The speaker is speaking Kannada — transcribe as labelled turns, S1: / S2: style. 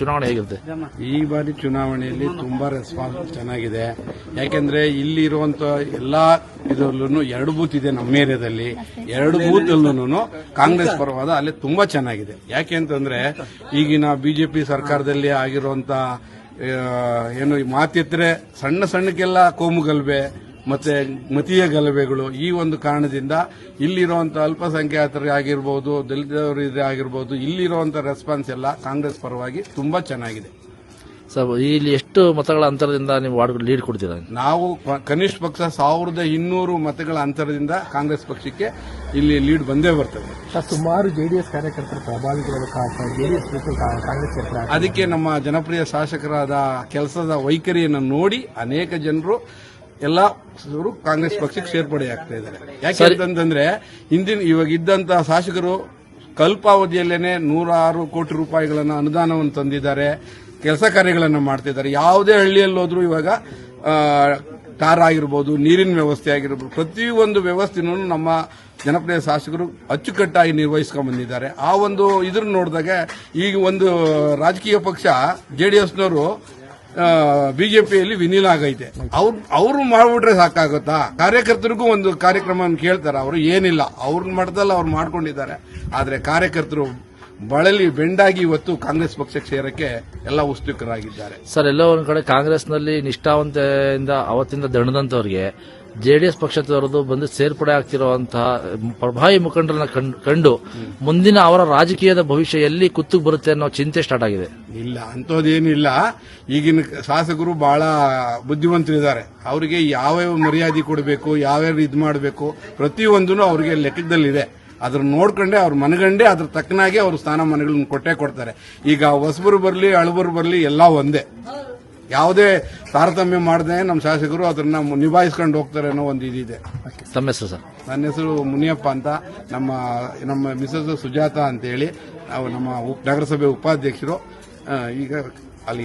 S1: ಚುನಾವಣೆ ಹೇಗಿರುತ್ತೆ?
S2: ಈ ಬಾರಿ ಚುನಾವಣೆಯಲ್ಲಿ ತುಂಬಾ ರೆಸ್ಪಾನ್ಸ್ ಚೆನ್ನಾಗಿದೆ. ಯಾಕೆಂದ್ರೆ ಇಲ್ಲಿ ಇರುವಂತ ಎಲ್ಲಾ ಇದರಲ್ಲೂ ಎರಡು ಬೂತ್ ಇದೆ ನಮ್ಮ ಏರಿಯಾದಲ್ಲಿ. ಎರಡು ಬೂತ್ ಅಲ್ಲೂ ಕಾಂಗ್ರೆಸ್ ಪರವಾದ ಅಲ್ಲಿ ತುಂಬಾ ಚೆನ್ನಾಗಿದೆ. ಯಾಕೆ ಅಂತಂದ್ರೆ ಈಗಿನ ಬಿಜೆಪಿ ಸರ್ಕಾರದಲ್ಲಿ ಆಗಿರುವಂತ ಏನು ಮಾತಿದ್ರೆ ಸಣ್ಣ ಸಣ್ಣಕ್ಕೆಲ್ಲ ಕೋಮುಗಲ್ಬೆ ಮತ್ತೆ ಮತೀಯ ಗಲಭೆಗಳು ಈ ಒಂದು ಕಾರಣದಿಂದ ಇಲ್ಲಿರುವಂಥ ಅಲ್ಪಸಂಖ್ಯಾತರಿಗಾಗಿರ್ಬೋದು ಆಗಿರ್ಬೋದು ದಲಿತರ ಆಗಿರ್ಬೋದು ಇಲ್ಲಿರುವಂಥ ರೆಸ್ಪಾನ್ಸ್ ಎಲ್ಲ ಕಾಂಗ್ರೆಸ್ ಪರವಾಗಿ ತುಂಬಾ ಚೆನ್ನಾಗಿದೆ.
S1: ಸರ್ ಇಲ್ಲಿ ಎಷ್ಟು ಮತಗಳ ಅಂತರದಿಂದ ನೀವು ವಾರ್ಡ್ ಲೀಡ್ ಕೊಡ್ತೀರಾ?
S2: ನಾವು ಕನಿಷ್ಠ ಪಕ್ಷ ಸಾವಿರದ ಇನ್ನೂರು ಮತಗಳ ಅಂತರದಿಂದ ಕಾಂಗ್ರೆಸ್ ಪಕ್ಷಕ್ಕೆ ಇಲ್ಲಿ ಲೀಡ್ ಬಂದೇ ಬರ್ತದೆ.
S3: ಸರ್, ಸುಮಾರು ಜೆಡಿಎಸ್ ಕಾರ್ಯಕರ್ತರು ಪ್ರಭಾವಿಗಳು
S2: ಅದಕ್ಕೆ ನಮ್ಮ ಜನಪ್ರಿಯ ಶಾಸಕರಾದ ಕೆಲಸದ ವೈಖರಿಯನ್ನು ನೋಡಿ ಅನೇಕ ಜನರು ಎಲ್ಲ ಕಾಂಗ್ರೆಸ್ ಪಕ್ಷಕ್ಕೆ ಸೇರ್ಪಡೆ ಆಗ್ತಾ ಇದ್ದಾರೆ. ಯಾಕೆ ಅಂತಂದ್ರೆ ಹಿಂದಿನ ಇವಾಗ ಇದ್ದಂತ ಶಾಸಕರು ಕಲ್ಪಾವಧಿಯಲ್ಲೇನೆ ನೂರಾರು ಕೋಟಿ ರೂಪಾಯಿಗಳನ್ನು ಅನುದಾನವನ್ನು ತಂದಿದ್ದಾರೆ ಕೆಲಸ ಕಾರ್ಯಗಳನ್ನು ಮಾಡ್ತಿದ್ದಾರೆ. ಯಾವುದೇ ಹಳ್ಳಿಯಲ್ಲಿ ಹೋದ್ರೂ ಇವಾಗ ಟಾರ್ ಆಗಿರ್ಬೋದು ನೀರಿನ ವ್ಯವಸ್ಥೆ ಆಗಿರ್ಬೋದು ಪ್ರತಿಯೊಂದು ವ್ಯವಸ್ಥೆನೂ ನಮ್ಮ ಜನಪ್ರಿಯ ಶಾಸಕರು ಅಚ್ಚುಕಟ್ಟಾಗಿ ನಿರ್ವಹಿಸ್ಕೊಂಡ್ ಬಂದಿದ್ದಾರೆ. ಆ ಒಂದು ಇದ್ರ ನೋಡಿದಾಗ ಈಗ ಒಂದು ರಾಜಕೀಯ ಪಕ್ಷ ಜೆಡಿಎಸ್ನವರು ಬಿಜೆಪಿಯಲ್ಲಿ ವಿನಿಲ ಆಗೈತೆ. ಅವ್ರು ಅವರು ಮಾಡ್ಬಿಟ್ರೆ ಸಾಕಾಗುತ್ತಾ? ಕಾರ್ಯಕರ್ತರಿಗೂ ಒಂದು ಕಾರ್ಯಕ್ರಮ ಕೇಳ್ತಾರೆ. ಅವರು ಏನಿಲ್ಲ. ಅವ್ರನ್ನ ಮಟ್ಟದಲ್ಲಿ ಅವ್ರು ಮಾಡ್ಕೊಂಡಿದ್ದಾರೆ. ಆದ್ರೆ ಕಾರ್ಯಕರ್ತರು ಬಳಲಿ ಬೆಂಡಾಗಿ ಇವತ್ತು ಕಾಂಗ್ರೆಸ್ ಪಕ್ಷಕ್ಕೆ ಸೇರಕ್ಕೆ ಎಲ್ಲ ಉತ್ಸುಕರಾಗಿದ್ದಾರೆ.
S1: ಸರ್ ಎಲ್ಲೋ ಒಂದ್ ಕಡೆ ಕಾಂಗ್ರೆಸ್ನಲ್ಲಿ ನಿಷ್ಠಾವಂತೆಯಿಂದ ಅವತ್ತಿಂದ ದಣದಂತವರಿಗೆ ಜೆಡಿಎಸ್ ಪಕ್ಷದವರದು ಬಂದು ಸೇರ್ಪಡೆ ಆಗ್ತಿರುವಂತಹ ಪ್ರಭಾವಿ ಮುಖಂಡರನ್ನ ಕಂಡ್- ಕಂಡು ಮುಂದಿನ ಅವರ ರಾಜಕೀಯದ ಭವಿಷ್ಯ ಎಲ್ಲಿ ಕುತ್ತಿಗೆ ಬರುತ್ತೆ ಅನ್ನೋ ಚಿಂತೆ ಸ್ಟಾರ್ಟ್ ಆಗಿದೆ.
S2: ಇಲ್ಲ ಅಂಥದ್ದೇನಿಲ್ಲ. ಈಗಿನ ಶಾಸಕರು ಬಹಳ ಬುದ್ಧಿವಂತರಿದ್ದಾರೆ. ಅವರಿಗೆ ಯಾವ್ಯಾವ ಮರ್ಯಾದೆ ಕೊಡಬೇಕು ಯಾವ್ಯಾವ ಇದು ಮಾಡಬೇಕು ಪ್ರತಿಯೊಂದೂ ಅವರಿಗೆ ಲೆಕ್ಕದಲ್ಲಿದೆ. ಅದ್ರ ನೋಡ್ಕೊಂಡೆ ಅವ್ರ ಮನಗಂಡೆ ಅದ್ರ ತಕ್ಕನಾಗೆ ಅವ್ರ ಸ್ಥಾನಮಾನಗಳನ್ನ ಕೊಟ್ಟೆ ಕೊಡ್ತಾರೆ. ಈಗ ಹೊಸಬರು ಬರಲಿ ಅಳಬರು ಬರಲಿ ಎಲ್ಲ ಒಂದೇ. ಯಾವುದೇ ತಾರತಮ್ಯ ಮಾಡದೆ ನಮ್ಮ ಶಾಸಕರು ಅದನ್ನ ನಿಭಾಯಿಸ್ಕೊಂಡು ಹೋಗ್ತಾರೆ ಅನ್ನೋ ಒಂದು ಇದಿದೆ.
S1: ತಮ್ಮ ಹೆಸರು ಸರ್?
S2: ನನ್ನ ಹೆಸರು ಮುನಿಯಪ್ಪ ಅಂತ. ನಮ್ಮ ನಮ್ಮ ಮಿಸಸ್ ಸುಜಾತ ಅಂತೇಳಿ ನಾವು ನಮ್ಮ ನಗರಸಭೆ ಉಪಾಧ್ಯಕ್ಷರು. ಈಗ ಅಲ್ಲಿ